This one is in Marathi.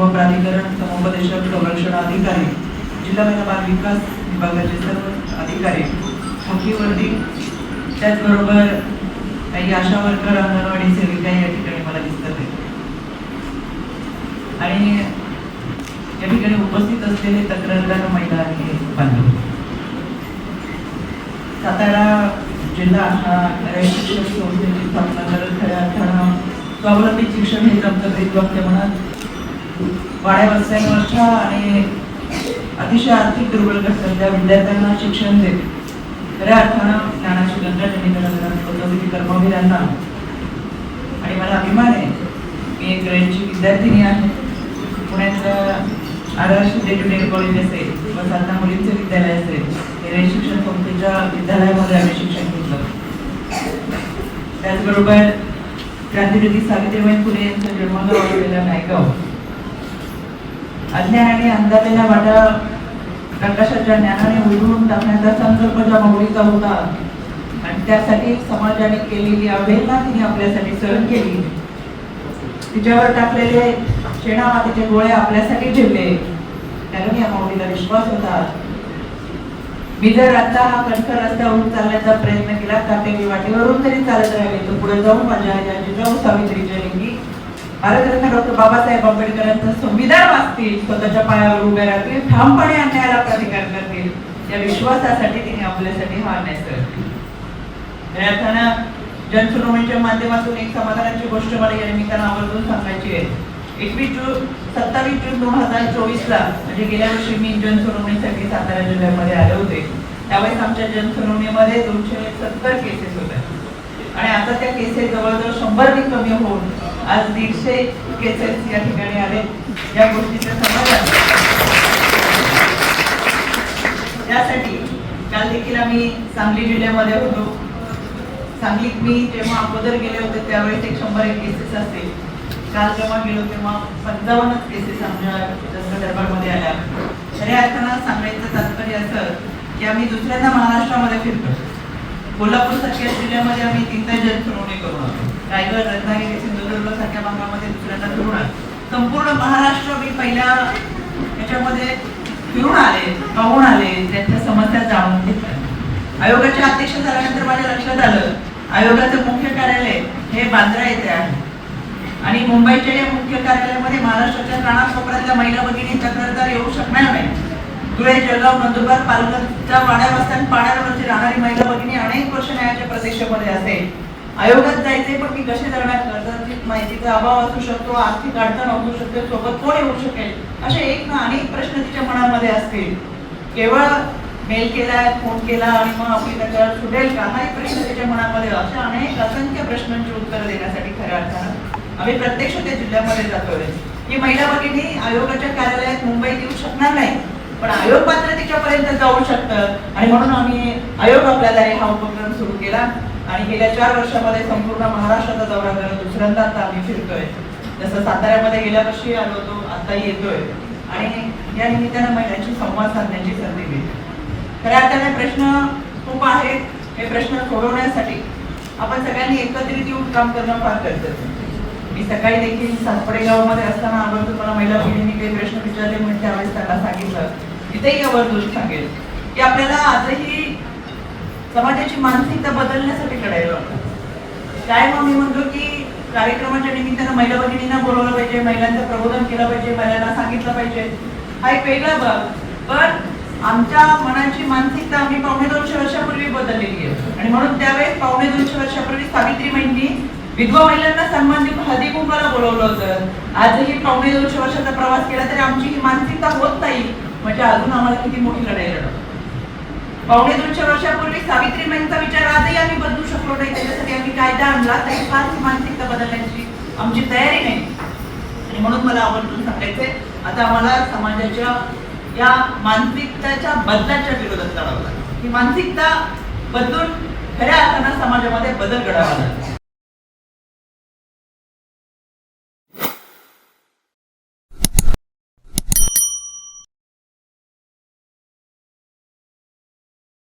व प्राधिकरण समुपदेशक संरक्षण अधिकारी जिल्हा महिला विकास विभागाचे सर्व अधिकारी मुख्यवर्ती त्याचबरोबर काही आशा वर्कर अंगणवाडी सेविका या ठिकाणी मला दिसतात आहेत. आणि या ठिकाणी उपस्थित असलेले तक्रारदार महिला आणि बांधव सातारा जिल्हा हा शिक्षण संस्थेची स्थापना करत खऱ्या अर्थानं स्वावलंबी शिक्षण हे आमचं ब्रीदवाक्य म्हणा वाड्या वस्त्यांवरच्या आणि अतिशय आर्थिक दुर्बल घटकातल्या विद्यार्थ्यांना शिक्षण देत खऱ्या अर्थानं ज्ञानाची गंगा जननी कर्मवीरांना आणि मला अभिमान आहे मी एक ग्रेडची विद्यार्थिनी आहे. पुण्यातल्या आदर्श डेट्युटेड कॉलेज असेल किंवा साधना मुलींचे विद्यालय असेल हे रेड शिक्षण संस्थेच्या विद्यालयामध्ये आम्ही शिक्षण घेतलं. त्याचबरोबर क्रांतिज्योती सावित्रीबाई फुले यांचा जन्मगाव असलेला नायगाव. अज्ञान आणि अंधारेल्या वाटा प्रकाशाच्या ज्ञानाने उडवून टाकण्याचा संकल्प ज्या मौलीचा होता आणि त्यासाठी समाजाने केलेली अवहेलना तिने आपल्यासाठी सहन केली. तिच्यावर टाकलेले शेणा मातीचे गोळे आपल्यासाठी ठेवले. त्याने या माऊलीला विश्वास होता. मी जर आता हा कणखर रस्त्यावरून चालण्याचा प्रयत्न केला तर मी वाटेवरून तरी चालत राहिले. तर पुढे जाऊन माझ्या आईच्या जिजाऊ सावित्रीच्या लिंगी भारतरत्न डॉक्टर बाबासाहेब आंबेडकरांचं संविधान वाचतील स्वतःच्या पायावर उभे राहतील ठामपणे अन्यायाला प्रतिकार करतील. या विश्वासासाठी तिने आपल्यासाठी हा अन्याय करतील अर्थानं जनसुनावणीच्या माध्यमातून एक समाधानाची गोष्ट मला या निमित्तानं आवर्जून सांगायची आहे. एकवीस जून सत्तावीस जून दोन हजार चोवीस ला म्हणजे गेल्या वर्षी मी जनसुनावणीसाठी सातारा जिल्ह्यामध्ये आले होते. त्यावेळेस आमच्या जनसुनावणीमध्ये दोनशे सत्तर केसेस होत्या आणि आता त्या केसेस जवळजवळ शंभरने कमी होऊन आज दीडशे केसेस या ठिकाणी आले या गोष्टीचं समाधान. त्यासाठी काल देखील आम्ही सांगली जिल्ह्यामध्ये होतो. सांगलीत मी जेव्हा अगोदर गेले होते त्यावेळेस एक शंभर एक केसेस असतील काल जेव्हा गेलो तेव्हा पंचावन्नच केसेस आमच्या दरबारमध्ये आल्या. खऱ्या अर्थानं सांगायचं तात्पर्य असं की आम्ही दुसऱ्यांदा महाराष्ट्रामध्ये फिरतो कोल्हापूर सारख्या जिल्ह्यामध्ये आम्ही तीनदा जनसुनावणी करून आलो. रायगड रत्नागिरी सिंधुदुर्ग सारख्या भागामध्ये दुसऱ्यांदा फिरून आलो. संपूर्ण महाराष्ट्र मी पहिल्या याच्यामध्ये फिरून आले पाहून आले त्यांच्या समस्या जाणून घेतल्या. आयोगाच्या अध्यक्ष झाल्यानंतर माझ्या लक्षात आलं आयोगाचं मुख्य कार्यालय हे बांद्रा येथे आहे. आणि मुंबईच्या या मुख्य कार्यालयामध्ये महाराष्ट्राच्या कानाकोपऱ्यातल्या महिला भगिनी तक्रारदार येऊ शकणार नाही धुळे जळगाव नंदुरबार पालघरच्या वाड्या पाण्यावरती राहणारी महिला परीक्षेमध्ये असेल. आयोगात जायचे पण ती कशी जाणार? कर्जाची माहितीचा अभाव असू शकतो आर्थिक अडचण असू शकते सोबत कोण येऊ शकेल? असे एक ना अनेक प्रश्न तिच्या मनामध्ये असतील. केवळ मेल केला फोन केला आणि मग आपली त्याच्यावर सुटेल का? हा एक प्रश्न त्याच्या मनामध्ये अशा अनेक असंख्य प्रश्नांची उत्तरं देण्यासाठी खऱ्या अर्थानं आम्ही प्रत्यक्ष त्या जिल्ह्यामध्ये जातोय. ही महिला भगिनी आयोगाच्या कार्यालयात मुंबईत येऊ शकणार नाही पण आयोग मात्र तिच्यापर्यंत जाऊ शकतं. आणि म्हणून आम्ही आयोग आपल्याला हा उपक्रम सुरू केला. आणि गेल्या चार वर्षामध्ये संपूर्ण महाराष्ट्राचा दौरा करत दुसऱ्यांदा आता आम्ही फिरतोय. जसं साताऱ्यामध्ये गेल्या वर्षी आलो होतो आता येतोय. आणि या निमित्तानं महिलांशी संवाद साधण्याची संधी मिळते खऱ्या अर्थाने प्रश्न खूप आहेत. हे प्रश्न सोडवण्यासाठी आपण सगळ्यांनी एकत्रित येऊन काम करणं फार गरजेचं मी सकाळी देखील सातपडे गावामध्ये असताना आवर्जून मला महिला भगिनींनी काही प्रश्न विचारले म्हणून त्यावेळेस त्यांना सांगितलं. इथेही आवर्जून सांगेल की आपल्याला आजही समाजाची मानसिकता बदलण्यासाठी लढायला काय मग मी म्हणतो की कार्यक्रमाच्या निमित्तानं महिला भगिनींना बोलवलं पाहिजे महिलांचं प्रबोधन केलं पाहिजे महिलांना सांगितलं पाहिजे. हा एक वेगळा भाग. पण आमच्या मनाची मानसिकता आम्ही पावणे दोनशे वर्षापूर्वी बदललेली आहे. आणि म्हणून त्यावेळेस पावणे दोनशे वर्षापूर्वी सावित्रीबाईंनी विधवा महिलांना सन्मान देऊन हळदी कुंभाला बोलवलं होतं. आजही पावणे दोनशे वर्षाचा प्रवास केला तरी आमची ही मानसिकता होत नाही. म्हणजे अजून आम्हाला किती मोठी लढाई लढवतो. पावणे दोनशे वर्षापूर्वी सावित्रीबाईंचा विचार आजही आम्ही बदलू शकलो नाही. त्याच्यासाठी आम्ही कायदा आणला तरी फारशी मानसिकता बदलण्याची आमची तयारी नाही. आणि म्हणून मला आवर्जून सांगायचंय आता आम्हाला समाजाच्या या मानसिकतेच्या बदलाच्या विरोधात लढावं लागेल. ही मानसिकता बदलून खऱ्या अर्थानं समाजामध्ये बदल घडावा लागतो